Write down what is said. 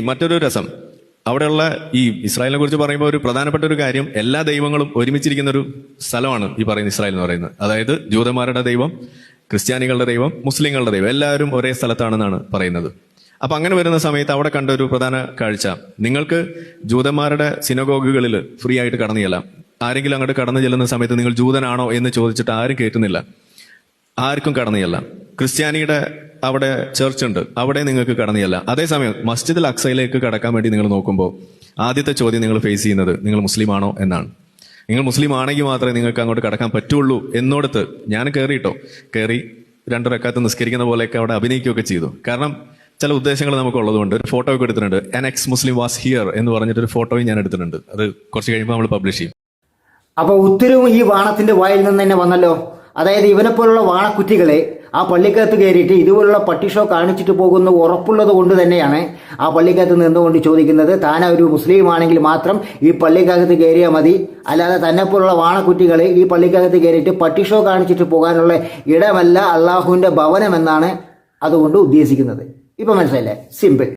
മറ്റൊരു രസം. അവിടെയുള്ള ഈ ഇസ്രായേലിനെ കുറിച്ച് പറയുമ്പോൾ ഒരു പ്രധാനപ്പെട്ട ഒരു കാര്യം എല്ലാ ദൈവങ്ങളും ഒരുമിച്ചിരിക്കുന്ന ഒരു സ്ഥലമാണ് ഈ പറയുന്ന ഇസ്രായേൽ എന്ന് പറയുന്നത്. അതായത് ജൂതന്മാരുടെ ദൈവം ക്രിസ്ത്യാനികളുടെ ദൈവം മുസ്ലിങ്ങളുടെ ദൈവം എല്ലാവരും ഒരേ സ്ഥലത്താണെന്നാണ് പറയുന്നത്. അപ്പൊ അങ്ങനെ വരുന്ന സമയത്ത് അവിടെ കണ്ട ഒരു പ്രധാന കാഴ്ച. നിങ്ങൾക്ക് ജൂതന്മാരുടെ സിനഗോഗുകളിൽ ഫ്രീ ആയിട്ട് കടന്നു ചെല്ലാം. ആരെങ്കിലും അങ്ങോട്ട് കടന്നു ചെല്ലുന്ന സമയത്ത് നിങ്ങൾ ജൂതനാണോ എന്ന് ചോദിച്ചിട്ട് ആരും കേൾക്കുന്നില്ല ആർക്കും കടന്നു ചെല്ലാം. ക്രിസ്ത്യാനിയുടെ അവിടെ ചർച്ച് ഉണ്ട്. അവിടെ നിങ്ങൾക്ക് കടന്നിയല്ല. അതേസമയം മസ്ജിദ് അക്സയിലേക്ക് കടക്കാൻ വേണ്ടി നിങ്ങൾ നോക്കുമ്പോൾ ആദ്യത്തെ ചോദ്യം നിങ്ങൾ ഫേസ് ചെയ്യുന്നത് നിങ്ങൾ മുസ്ലിമാണോ എന്നാണ്. നിങ്ങൾ മുസ്ലിം ആണെങ്കിൽ മാത്രമേ നിങ്ങൾക്ക് അങ്ങോട്ട് കടക്കാൻ പറ്റുള്ളൂ എന്നോടത്ത് ഞാൻ കയറിയിട്ടോ കയറി രണ്ടു റക്കാത്ത് നിസ്കരിക്കുന്ന പോലെയൊക്കെ അവിടെ അഭിനയിക്കുകയൊക്കെ ചെയ്തു. കാരണം ചില ഉദ്ദേശങ്ങൾ നമുക്ക് ഉള്ളതുകൊണ്ട് ഒരു ഫോട്ടോ ഒക്കെ എടുത്തിട്ടുണ്ട്. N X Muslim was here എന്ന് പറഞ്ഞിട്ട് ഒരു ഫോട്ടോയും ഞാൻ എടുത്തിട്ടുണ്ട്. അത് കുറച്ച് കഴിയുമ്പോൾ നമ്മൾ പബ്ലിഷ് ചെയ്യും. അപ്പൊ ഉത്തരവും ഈ വാണത്തിന്റെ വായിൽ നിന്ന് തന്നെ വന്നല്ലോ. അതായത് ഇവനെപ്പോലുള്ള വാണക്കുറ്റികളെ ആ പള്ളിക്കകത്ത് കയറിയിട്ട് ഇതുപോലുള്ള പട്ടിഷോ കാണിച്ചിട്ട് പോകുന്ന ഉറപ്പുള്ളത് കൊണ്ട് തന്നെയാണ് ആ പള്ളിക്കകത്ത് നിന്നുകൊണ്ട് ചോദിക്കുന്നത്? താൻ ഒരു മുസ്ലിം ആണെങ്കിൽ മാത്രം ഈ പള്ളിക്കകത്ത് കയറിയാൽ മതി. അല്ലാതെ തന്നെപ്പോലുള്ള വാണക്കുറ്റികൾ ഈ പള്ളിക്കകത്ത് കയറിയിട്ട് പട്ടിഷോ കാണിച്ചിട്ട് പോകാനുള്ള ഇടമല്ല അള്ളാഹുവിന്റെ ഭവനമെന്നാണ് അതുകൊണ്ട് ഉദ്ദേശിക്കുന്നത്. ഇപ്പം മനസ്സിലായില്ലേ? സിമ്പിൾ